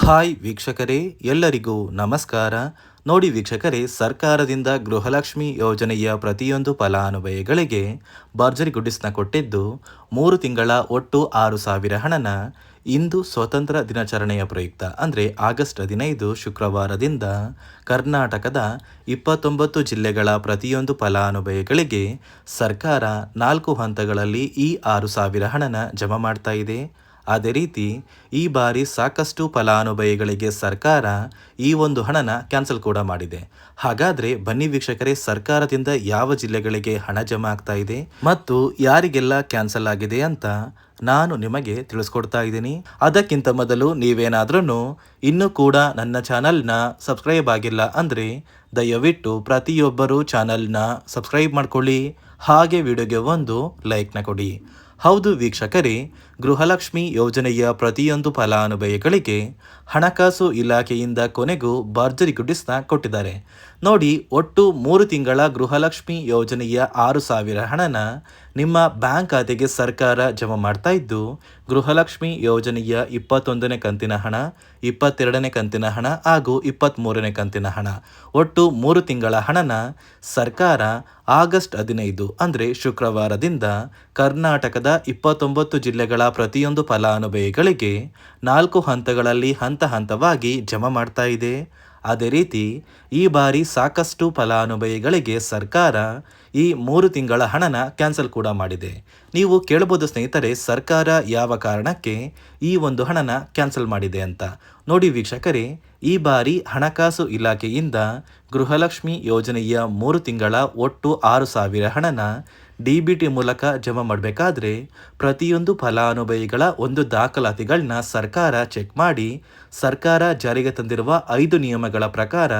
Hi ವೀಕ್ಷಕರೇ, ಎಲ್ಲರಿಗೂ ನಮಸ್ಕಾರ. ನೋಡಿ ವೀಕ್ಷಕರೇ, ಸರ್ಕಾರದಿಂದ ಗೃಹಲಕ್ಷ್ಮಿ ಯೋಜನೆಯ ಪ್ರತಿಯೊಂದು ಫಲಾನುಭವಿಗಳಿಗೆ ಭರ್ಜರಿ ಗುಡಿಸ್ನ ಕೊಟ್ಟಿದ್ದು ಮೂರು ತಿಂಗಳ ಒಟ್ಟು ಆರು ಸಾವಿರ ಹಣನ ಇಂದು ಸ್ವತಂತ್ರ ದಿನಾಚರಣೆಯ ಪ್ರಯುಕ್ತ. ಅಂದರೆ ಆಗಸ್ಟ್ ಹದಿನೈದು ಶುಕ್ರವಾರದಿಂದ ಕರ್ನಾಟಕದ ಇಪ್ಪತ್ತೊಂಬತ್ತು ಜಿಲ್ಲೆಗಳ ಪ್ರತಿಯೊಂದು ಫಲಾನುಭವಿಗಳಿಗೆ ಸರ್ಕಾರ ನಾಲ್ಕು ಹಂತಗಳಲ್ಲಿ ಈ ಆರು ಸಾವಿರ ಹಣನ ಜಮಾ ಮಾಡ್ತಾ ಇದೆ. ಅದೇ ರೀತಿ ಈ ಬಾರಿ ಸಾಕಷ್ಟು ಫಲಾನುಭವಿಗಳಿಗೆ ಸರ್ಕಾರ ಈ ಒಂದು ಹಣನ ಕ್ಯಾನ್ಸಲ್ ಕೂಡ ಮಾಡಿದೆ. ಹಾಗಾದ್ರೆ ಬನ್ನಿ ವೀಕ್ಷಕರೇ, ಸರ್ಕಾರದಿಂದ ಯಾವ ಜಿಲ್ಲೆಗಳಿಗೆ ಹಣ ಜಮಾ ಆಗ್ತಾ ಇದೆ ಮತ್ತು ಯಾರಿಗೆಲ್ಲ ಕ್ಯಾನ್ಸಲ್ ಆಗಿದೆ ಅಂತ ನಾನು ನಿಮಗೆ ತಿಳಿಸ್ಕೊಡ್ತಾ ಇದ್ದೀನಿ. ಅದಕ್ಕಿಂತ ಮೊದಲು ನೀವೇನಾದ್ರೂ ಇನ್ನೂ ಕೂಡ ನನ್ನ ಚಾನಲ್ನ ಸಬ್ಸ್ಕ್ರೈಬ್ ಆಗಿಲ್ಲ ಅಂದರೆ ದಯವಿಟ್ಟು ಪ್ರತಿಯೊಬ್ಬರೂ ಚಾನಲ್ನ ಸಬ್ಸ್ಕ್ರೈಬ್ ಮಾಡ್ಕೊಳ್ಳಿ. ಹಾಗೆ ವಿಡಿಯೋಗೆ ಒಂದು ಲೈಕ್ನ ಕೊಡಿ. ಹೌದು ವೀಕ್ಷಕರೇ ಗೃಹಲಕ್ಷ್ಮಿ ಯೋಜನೆಯ ಪ್ರತಿಯೊಂದು ಫಲಾನುಭವಿಗಳಿಗೆ ಹಣಕಾಸು ಇಲಾಖೆಯಿಂದ ಕೊನೆಗೂ ಭರ್ಜರಿ ಗುಡಿಸ್ನ ಕೊಟ್ಟಿದ್ದಾರೆ. ನೋಡಿ, ಒಟ್ಟು ಮೂರು ತಿಂಗಳ ಗೃಹಲಕ್ಷ್ಮಿ ಯೋಜನೆಯ ಆರು ಸಾವಿರ ಹಣನ ನಿಮ್ಮ ಬ್ಯಾಂಕ್ ಖಾತೆಗೆ ಸರ್ಕಾರ ಜಮಾ ಮಾಡ್ತಾ ಇದ್ದು, ಗೃಹಲಕ್ಷ್ಮಿ ಯೋಜನೆಯ ಇಪ್ಪತ್ತೊಂದನೇ ಕಂತಿನ ಹಣ, ಇಪ್ಪತ್ತೆರಡನೇ ಕಂತಿನ ಹಣ ಹಾಗೂ ಇಪ್ಪತ್ತ್ಮೂರನೇ ಕಂತಿನ ಹಣ. ಒಟ್ಟು ಮೂರು ತಿಂಗಳ ಹಣನ ಸರ್ಕಾರ ಆಗಸ್ಟ್ ಹದಿನೈದು, ಅಂದರೆ ಶುಕ್ರವಾರದಿಂದ ಕರ್ನಾಟಕದ ಇಪ್ಪತ್ತೊಂಬತ್ತು ಜಿಲ್ಲೆಗಳ ಪ್ರತಿಯೊಂದು ಫಲಾನುಭವಿಗಳಿಗೆ ನಾಲ್ಕು ಹಂತಗಳಲ್ಲಿ ಹಂತ ಹಂತವಾಗಿ ಜಮಾ ಮಾಡ್ತಾ ಇದೆ. ಅದೇ ರೀತಿ ಈ ಬಾರಿ ಸಾಕಷ್ಟು ಫಲಾನುಭವಿಗಳಿಗೆ ಸರ್ಕಾರ ಈ ಮೂರು ತಿಂಗಳ ಹಣನ ಕ್ಯಾನ್ಸಲ್ ಕೂಡ ಮಾಡಿದೆ. ನೀವು ಕೇಳಬಹುದು ಸ್ನೇಹಿತರೆ, ಸರ್ಕಾರ ಯಾವ ಕಾರಣಕ್ಕೆ ಈ ಒಂದು ಹಣನ ಕ್ಯಾನ್ಸಲ್ ಮಾಡಿದೆ ಅಂತ. ನೋಡಿ ವೀಕ್ಷಕರೇ, ಈ ಬಾರಿ ಹಣಕಾಸು ಇಲಾಖೆಯಿಂದ ಗೃಹಲಕ್ಷ್ಮಿ ಯೋಜನೆಯ ಮೂರು ತಿಂಗಳ ಒಟ್ಟು ಆರು ಸಾವಿರ ಹಣನ ಡಿ ಬಿ ಟಿ ಮೂಲಕ ಜಮಾ ಮಾಡಬೇಕಾದ್ರೆ ಪ್ರತಿಯೊಂದು ಫಲಾನುಭವಿಗಳ ಒಂದು ದಾಖಲಾತಿಗಳನ್ನ ಸರ್ಕಾರ ಚೆಕ್ ಮಾಡಿ, ಸರ್ಕಾರ ಜಾರಿಗೆ ತಂದಿರುವ ಐದು ನಿಯಮಗಳ ಪ್ರಕಾರ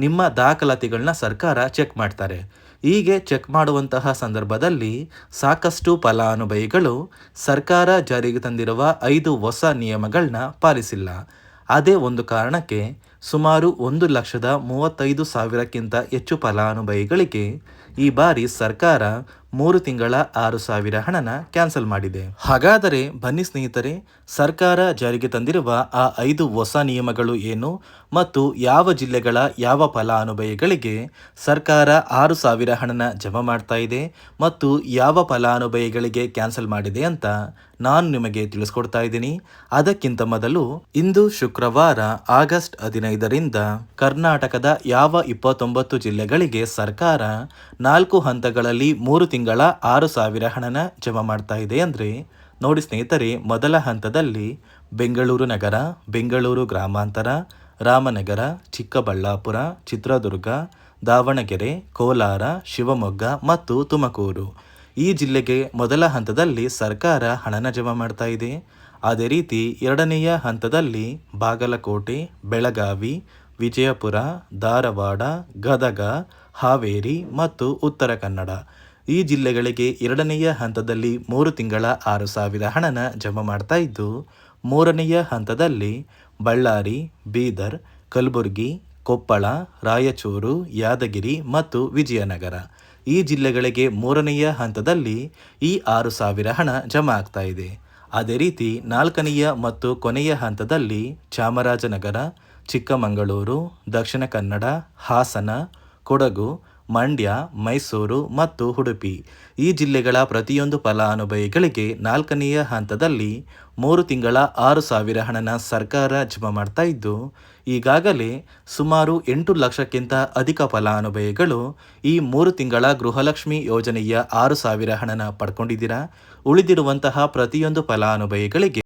ನಿಮ್ಮ ದಾಖಲಾತಿಗಳನ್ನ ಸರ್ಕಾರ ಚೆಕ್ ಮಾಡ್ತಾರೆ. ಹೀಗೆ ಚೆಕ್ ಮಾಡುವಂತಹ ಸಂದರ್ಭದಲ್ಲಿ ಸಾಕಷ್ಟು ಫಲಾನುಭವಿಗಳು ಸರ್ಕಾರ ಜಾರಿಗೆ ತಂದಿರುವ ಐದು ಹೊಸ ನಿಯಮಗಳನ್ನ ಪಾಲಿಸಿಲ್ಲ. ಅದೇ ಒಂದು ಕಾರಣಕ್ಕೆ ಸುಮಾರು ಒಂದು ಲಕ್ಷದ ಮೂವತ್ತೈದು ಸಾವಿರಕ್ಕಿಂತ ಹೆಚ್ಚು ಫಲಾನುಭವಿಗಳಿಗೆ ಈ ಬಾರಿ ಸರ್ಕಾರ ಮೂರು ತಿಂಗಳ ಆರು ಸಾವಿರ ಹಣನ ಕ್ಯಾನ್ಸಲ್ ಮಾಡಿದೆ. ಹಾಗಾದರೆ ಬನ್ನಿ ಸ್ನೇಹಿತರೆ, ಸರ್ಕಾರ ಜಾರಿಗೆ ತಂದಿರುವ ಆ ಐದು ಹೊಸ ನಿಯಮಗಳು ಏನು ಮತ್ತು ಯಾವ ಜಿಲ್ಲೆಗಳ ಯಾವ ಫಲಾನುಭವಿಗಳಿಗೆ ಸರ್ಕಾರ ಆರು ಸಾವಿರ ಹಣನ ಜಮಾ ಮಾಡ್ತಾ ಇದೆ ಮತ್ತು ಯಾವ ಫಲಾನುಭವಿಗಳಿಗೆ ಕ್ಯಾನ್ಸಲ್ ಮಾಡಿದೆ ಅಂತ ನಾನು ನಿಮಗೆ ತಿಳಿಸ್ಕೊಡ್ತಾ ಇದ್ದೀನಿ. ಅದಕ್ಕಿಂತ ಮೊದಲು ಇಂದು ಶುಕ್ರವಾರ ಆಗಸ್ಟ್ ಹದಿನೈದರಿಂದ ಕರ್ನಾಟಕದ ಯಾವ ಇಪ್ಪತ್ತೊಂಬತ್ತು ಜಿಲ್ಲೆಗಳಿಗೆ ಸರ್ಕಾರ ನಾಲ್ಕು ಹಂತಗಳಲ್ಲಿ ಮೂರು ತಿಂಗಳ ಆರು ಸಾವಿರ ಹಣನ ಜಮಾ ಮಾಡ್ತಾ ಇದೆ ಅಂದರೆ, ನೋಡಿ ಸ್ನೇಹಿತರೆ, ಮೊದಲ ಹಂತದಲ್ಲಿ ಬೆಂಗಳೂರು ನಗರ, ಬೆಂಗಳೂರು ಗ್ರಾಮಾಂತರ, ರಾಮನಗರ, ಚಿಕ್ಕಬಳ್ಳಾಪುರ, ಚಿತ್ರದುರ್ಗ, ದಾವಣಗೆರೆ, ಕೋಲಾರ, ಶಿವಮೊಗ್ಗ ಮತ್ತು ತುಮಕೂರು. ಈ ಜಿಲ್ಲೆಗೆ ಮೊದಲ ಹಂತದಲ್ಲಿ ಸರ್ಕಾರ ಹಣನ ಜಮಾ ಮಾಡ್ತಾ ಇದೆ. ಅದೇ ರೀತಿ ಎರಡನೆಯ ಹಂತದಲ್ಲಿ ಬಾಗಲಕೋಟೆ, ಬೆಳಗಾವಿ, ವಿಜಯಪುರ, ಧಾರವಾಡ, ಗದಗ, ಹಾವೇರಿ ಮತ್ತು ಉತ್ತರ ಕನ್ನಡ. ಈ ಜಿಲ್ಲೆಗಳಿಗೆ ಎರಡನೆಯ ಹಂತದಲ್ಲಿ ಮೂರು ತಿಂಗಳ ಆರು ಸಾವಿರ ಹಣನ ಜಮಾ ಮಾಡ್ತಾ ಇದ್ದು, ಮೂರನೆಯ ಹಂತದಲ್ಲಿ ಬಳ್ಳಾರಿ, ಬೀದರ್, ಕಲಬುರಗಿ, ಕೊಪ್ಪಳ, ರಾಯಚೂರು, ಯಾದಗಿರಿ ಮತ್ತು ವಿಜಯನಗರ. ಈ ಜಿಲ್ಲೆಗಳಿಗೆ ಮೂರನೆಯ ಹಂತದಲ್ಲಿ ಈ ಆರು ಸಾವಿರ ಹಣ ಜಮಾ ಆಗ್ತಾ ಇದೆ. ಅದೇ ರೀತಿ ನಾಲ್ಕನೆಯ ಮತ್ತು ಕೊನೆಯ ಹಂತದಲ್ಲಿ ಚಾಮರಾಜನಗರ, ಚಿಕ್ಕಮಗಳೂರು, ದಕ್ಷಿಣ ಕನ್ನಡ, ಹಾಸನ, ಕೊಡಗು ಮಂಡ್ಯ, ಮೈಸೂರು ಮತ್ತು ಉಡುಪಿ. ಈ ಜಿಲ್ಲೆಗಳ ಪ್ರತಿಯೊಂದು ಫಲಾನುಭವಿಗಳಿಗೆ ನಾಲ್ಕನೆಯ ಹಂತದಲ್ಲಿ ಮೂರು ತಿಂಗಳ ಆರು ಸಾವಿರ ಹಣನ ಸರ್ಕಾರ ಜಮಾ ಮಾಡ್ತಾ ಇದ್ದು, ಈಗಾಗಲೇ ಸುಮಾರು ಎಂಟು ಲಕ್ಷಕ್ಕಿಂತ ಅಧಿಕ ಫಲಾನುಭವಿಗಳು ಈ ಮೂರು ತಿಂಗಳ ಗೃಹಲಕ್ಷ್ಮಿ ಯೋಜನೆಯ ಆರು ಸಾವಿರ ಹಣನ ಪಡ್ಕೊಂಡಿದ್ದೀರಾ? ಉಳಿದಿರುವಂತಹ ಪ್ರತಿಯೊಂದು ಫಲಾನುಭವಿಗಳಿಗೆ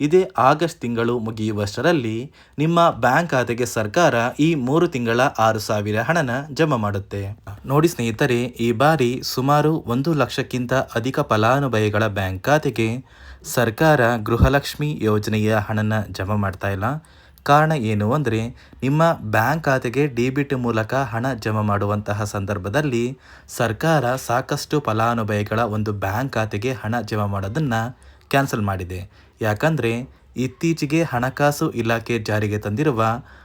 ಇದೇ ಆಗಸ್ಟ್ ತಿಂಗಳು ಮುಗಿಯುವಷ್ಟರಲ್ಲಿ ನಿಮ್ಮ ಬ್ಯಾಂಕ್ ಖಾತೆಗೆ ಸರ್ಕಾರ ಈ ಮೂರು ತಿಂಗಳ ಆರು ಸಾವಿರ ಹಣನ ಜಮಾ ಮಾಡುತ್ತೆ. ನೋಡಿ ಸ್ನೇಹಿತರೆ, ಈ ಬಾರಿ ಸುಮಾರು ಒಂದು ಲಕ್ಷಕ್ಕಿಂತ ಅಧಿಕ ಫಲಾನುಭವಿಗಳ ಬ್ಯಾಂಕ್ ಖಾತೆಗೆ ಸರ್ಕಾರ ಗೃಹಲಕ್ಷ್ಮಿ ಯೋಜನೆಯ ಹಣನ ಜಮಾ ಮಾಡ್ತಾ ಇಲ್ಲ. ಕಾರಣ ಏನು ಅಂದರೆ, ನಿಮ್ಮ ಬ್ಯಾಂಕ್ ಖಾತೆಗೆ ಡಿಬಿಟ್ ಮೂಲಕ ಹಣ ಜಮಾ ಮಾಡುವಂತಹ ಸಂದರ್ಭದಲ್ಲಿ ಸರ್ಕಾರ ಸಾಕಷ್ಟು ಫಲಾನುಭವಿಗಳ ಒಂದು ಬ್ಯಾಂಕ್ ಖಾತೆಗೆ ಹಣ ಜಮಾ ಮಾಡೋದನ್ನು ಕ್ಯಾನ್ಸಲ್ ಮಾಡಿದೆ. ಯಾಕಂದರೆ ಇತ್ತೀಚೆಗೆ ಹಣಕಾಸು ಇಲಾಖೆ ಜಾರಿಗೆ ತಂದಿರುವ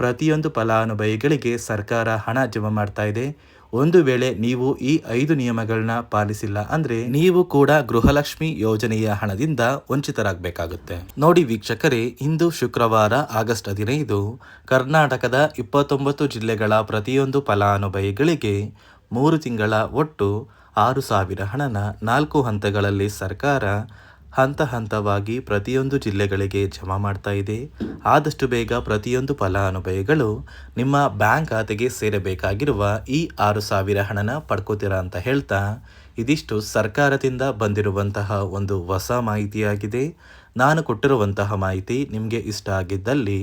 ಪ್ರತಿಯೊಂದು ಫಲಾನುಭವಿಗಳಿಗೆ ಸರ್ಕಾರ ಹಣ ಜಮಾ ಮಾಡ್ತಾ ಇದೆ. ಒಂದು ವೇಳೆ ನೀವು ಈ ಐದು ನಿಯಮಗಳನ್ನ ಪಾಲಿಸಿಲ್ಲ ಅಂದ್ರೆ ನೀವು ಕೂಡ ಗೃಹಲಕ್ಷ್ಮಿ ಯೋಜನೆಯ ಹಣದಿಂದ ವಂಚಿತರಾಗಬೇಕಾಗುತ್ತೆ. ನೋಡಿ ವೀಕ್ಷಕರೇ, ಇಂದು ಶುಕ್ರವಾರ ಆಗಸ್ಟ್ ಹದಿನೈದು, ಕರ್ನಾಟಕದ ಇಪ್ಪತ್ತೊಂಬತ್ತು ಜಿಲ್ಲೆಗಳ ಪ್ರತಿಯೊಂದು ಫಲಾನುಭವಿಗಳಿಗೆ ಮೂರು ತಿಂಗಳ ಒಟ್ಟು ಆರು ಸಾವಿರ ಹಣನ ನಾಲ್ಕು ಹಂತಗಳಲ್ಲಿ ಸರ್ಕಾರ ಹಂತ ಹಂತವಾಗಿ ಪ್ರತಿಯೊಂದು ಜಿಲ್ಲೆಗಳಿಗೆ ಜಮಾ ಮಾಡ್ತಾ ಇದೆ. ಆದಷ್ಟು ಬೇಗ ಪ್ರತಿಯೊಂದು ಫಲಾನುಭವಿಗಳು ನಿಮ್ಮ ಬ್ಯಾಂಕ್ ಖಾತೆಗೆ ಸೇರಬೇಕಾಗಿರುವ ಈ ಆರು ಸಾವಿರ ಹಣನ ಪಡ್ಕೋತೀರಾ ಅಂತ ಹೇಳ್ತಾ ಇದಿಷ್ಟು ಸರ್ಕಾರದಿಂದ ಬಂದಿರುವಂತಹ ಒಂದು ಹೊಸ ಮಾಹಿತಿಯಾಗಿದೆ. ನಾನು ಕೊಟ್ಟಿರುವಂತಹ ಮಾಹಿತಿ ನಿಮಗೆ ಇಷ್ಟ ಆಗಿದ್ದಲ್ಲಿ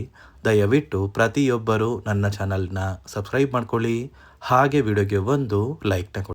ದಯವಿಟ್ಟು ಪ್ರತಿಯೊಬ್ಬರು ನನ್ನ ಚಾನಲ್ನ ಸಬ್ಸ್ಕ್ರೈಬ್ ಮಾಡ್ಕೊಳ್ಳಿ. ಹಾಗೆ ವಿಡಿಯೋಗೆ ಒಂದು ಲೈಕ್ನ ಕೊಡಿ.